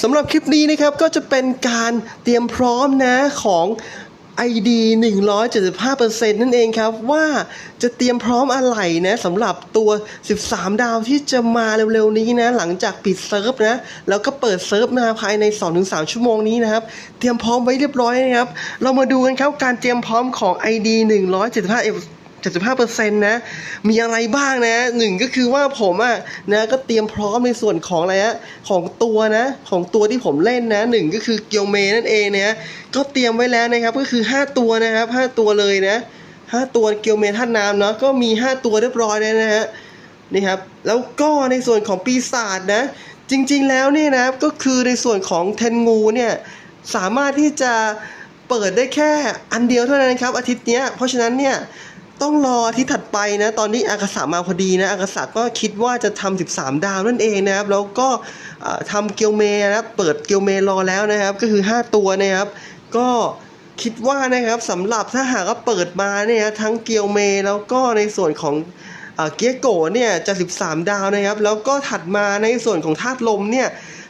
สำหรับคลิปนี้นะครับก็จะเป็นการเตรียมพร้อมนะของ ID 175%นั่นเองครับว่าจะเตรียมพร้อมอะไรนะสำหรับตัว 13 ดาวที่จะมาเร็วๆนี้นะ หลังจากปิดเซิร์ฟนะ แล้วก็เปิดเซิร์ฟมาภายใน 2-3 ชั่วโมงนี้นะครับ เตรียมพร้อมไว้เรียบร้อยนะครับ เรามาดูกันครับการเตรียมพร้อมของ ID 175 75%นะมีอะไรบ้างนะหนึ่งก็คือว่าผมอะนะก็เตรียมพร้อมในส่วนของอะไรฮะของตัวนะของตัวที่ผมเล่นนะหนึ่งก็คือเกียวเมนั่นเองนะก็เตรียมไว้แล้วนะครับก็คือ 5 ตัวนะครับ 5 ตัวเลยนะ 5 ตัวเกียวเมท่านน้ำเนาะก็มี 5 ตัวเรียบร้อยแล้วนะฮะนี่ครับแล้วก็ในส่วนของปีศาจนะจริงๆแล้วเนี่ยนะก็คือในส่วนของเทนงูเนี่ยสามารถที่จะเปิดได้แค่อันเดียวเท่านั้นครับอาทิตย์นี้เพราะฉะนั้นเนี่ย ต้องรอที่ถัดไปนะ ตอนนี้อากาศามาพอดีนะ อากาศาก็คิดว่าจะทำ13 ดาวนั่นเองนะครับ แล้วก็เอ่อทำเกียวเมนะครับ เปิดเกียวเมรอแล้วนะครับ ก็คือ 5 ตัวนะครับ ก็คิดว่านะครับสำหรับถ้าหากว่าเปิดมาเนี่ยทั้งเกียวเมแล้วก็ในส่วนของเกียโกะเนี่ยจะ 13 ดาวนะครับ แล้วก็ถัดมาในส่วนของธาตุลมเนี่ย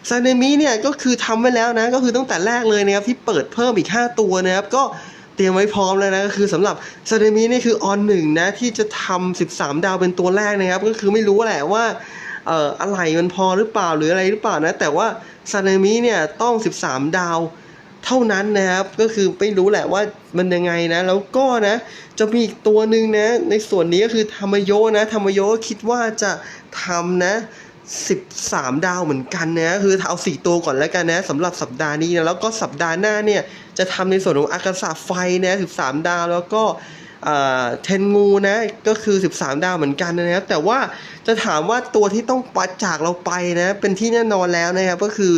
ซาเนมิเนี่ยก็คือทำไว้แล้วนะ ก็คือตั้งแต่แรกเลยนะครับที่เปิดเพิ่มอีก 5 ตัวนะครับก็ รียมไว้พร้อมแล้วนะก็คือสำหรับซาเนมินี่คือออนหนึ่งนะที่จะทำ13 ดาวเป็นตัวแรกนะครับ ก็คือไม่รู้แหละว่าเอ่ออะไรมันพอหรือเปล่าหรืออะไรหรือเปล่านะแต่ว่าซาเนมิเนี่ยต้อง 13 ดาวเท่านั้นนะครับก็คือไม่รู้แหละว่ามันยังไงนะ แล้วก็นะจะมีอีกตัวหนึ่งนะในส่วนนี้ก็คือธรรมโยนะธรรมโยคิดว่าจะทำนะ 13 ดาวเหมือนกันนะคือเอา 4 ตัวก่อนแล้วกันนะสำหรับสัปดาห์นี้นะแล้วก็สัปดาห์หน้าเนี่ยจะทำในส่วนของอากาศาไฟนะ13 ดาวแล้วก็เทนงูนะก็คือ 13 ดาวเหมือนกันนะครับแต่ว่าจะถามว่าตัวที่ต้องปัดจากเราไปนะเป็นที่แน่นอนแล้วนะครับก็คือ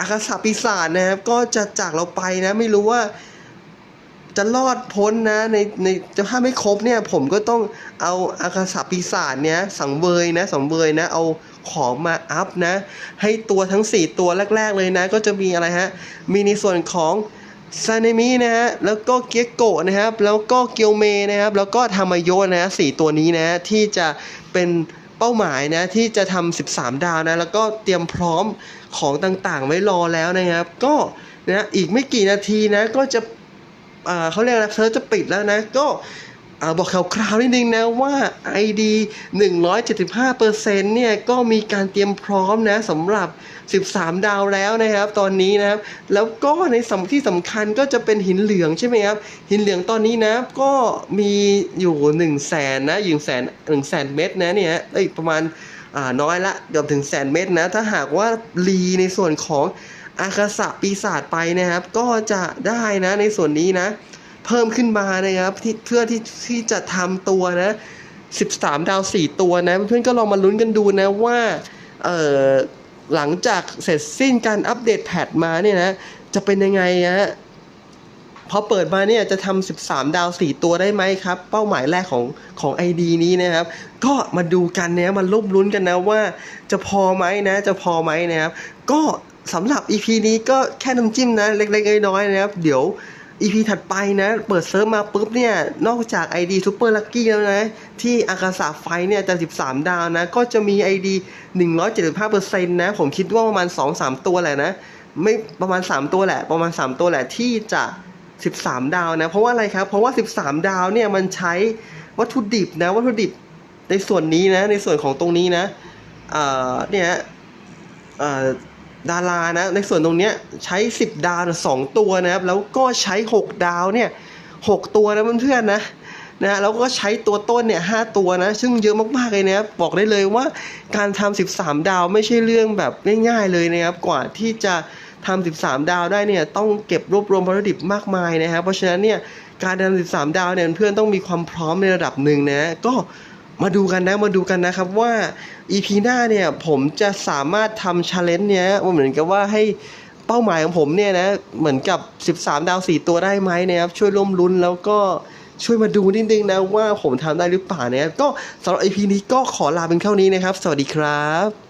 อากาศาปีศาจนะครับก็จะจากเราไปนะไม่รู้ว่าจะรอดพ้นนะในในจะถ้าไม่ครบเนี่ยผมก็ต้องเอาอากาศาปีศาจเนี่ยสังเวยนะสังเวยนะเอา ของมาอัพนะ ให้ตัวทั้ง 4 ตัวแรก ๆ เลยนะ ก็จะมีอะไรฮะ มีในส่วนของซาเนมินะฮะ แล้วก็เกียโกะนะครับ แล้วก็เกียวเมนะครับ แล้วก็ทามายโยะนะสี่ตัวนี้นะ ที่จะเป็นเป้าหมายนะ ที่จะทำ13 ดาวนะ แล้วก็เตรียมพร้อมของต่างๆ ไว้รอแล้วนะครับ ก็นะอีกไม่กี่นาทีนะ ก็จะอ่าเขาเรียกนะเซิร์ชจะปิดแล้วนะ ก็ อ่าบอกคราวนิดนึงนะว่า ID 175%เนี่ยก็มีการเตรียมพร้อมนะสำหรับ 13 ดาวแล้วนะครับ ตอนนี้นะครับ แล้วก็ในสำที่สำคัญก็จะเป็นหินเหลืองใช่ไหมครับ หินเหลืองตอนนี้นะก็มีอยู่1 0 0 0 0แสนนะอยู่แสนหนึ่งแสนเม็ดนะเนี่ยเอ้ยประมาณาน้อยละเกือบถึงแสนเม็ดนะ ถ้าหากว่ารีในส่วนของอากาศะปีศาจไปนะครับ ก็จะได้นะในส่วนนี้นะ เพิ่มขึ้นมานะครับที่เพื่อที่ที่จะทำตัวนะ 13 ดาว 4 ตัวนะ เพื่อนๆก็ลองมาลุ้นกันดูนะว่าเออหลังจากเสร็จสิ้นการอัปเดตแพทมาเนี่ยนะ จะเป็นยังไงนะพอเปิดมาเนี่ยจะทำ 13 ดาว 4 ตัวได้ไหมครับ เป้าหมายแรกของของ ID นี้นะครับ ก็มาดูกันนะมาลุ้นลุ้นกันนะว่าจะพอไหมนะ จะพอไหมนะครับ ก็สำหรับ EP นี้ก็แค่น้ำจิ้มนะ เล็กๆน้อยๆนะครับ เดี๋ยว EP ถัดไปนะ เปิดเซิร์ฟมาปุ๊บเนี่ย นอกจาก ID Super Lucky แล้วนะ ที่อากาศาไฟเนี่ยจะ 13 ดาวนะ ก็จะมี ID 175%นะ ผมคิดว่าประมาณ 2-3 ตัวแหละนะ ไม่ประมาณ 3 ตัวแหละ ประมาณ 3 ตัวแหละที่จะ 13 ดาวนะ เพราะว่าอะไรครับ เพราะว่า 13 ดาวเนี่ยมันใช้วัตถุดิบนะ วัตถุดิบในส่วนนี้นะ ในส่วนของตรงนี้นะ เอ่อ เนี่ย เอ่อ ดารานะในส่วนตรงเนี้ยใช้ 10 ดาวสองตัวนะครับ แล้วก็ใช้ 6 ดาวเนี่ย6ตัวนะเพื่อนๆนะนะแล้วก็ใช้ตัวต้นเนี่ยหตัวนะ ซึ่งเยอะมากๆเลยนะครับบอกได้เลยว่าการทำ13 ดาวไม่ใช่เรื่องแบบง่ายๆเลยนะครับ กว่าที่จะทำ13 ดาวได้เนี่ยต้องเก็บรวบรวมวัตถุดิบมากมายนะครับเพราะฉะนั้นเนี่ยการทำ13 ดาวเนี่ยเพื่อนต้องมีความพร้อมในระดับหนึ่งนะก็ มาดูกันนะมาดูกันนะครับว่า EP หน้าเนี่ยผมจะสามารถทำชาเลนจ์เนี้ยว่าเหมือนกับว่าให้เป้าหมายของผมเนี่ยนะเหมือนกับ 13 ดาว 4 ตัวได้ไหมนะครับช่วยร่วมลุ้นแล้วก็ช่วยมาดูนิดนึงนะว่าผมทำได้หรือเปล่านะครับก็สำหรับ EP นี้ก็ขอลาเป็นเท่านี้นะครับ สวัสดีครับ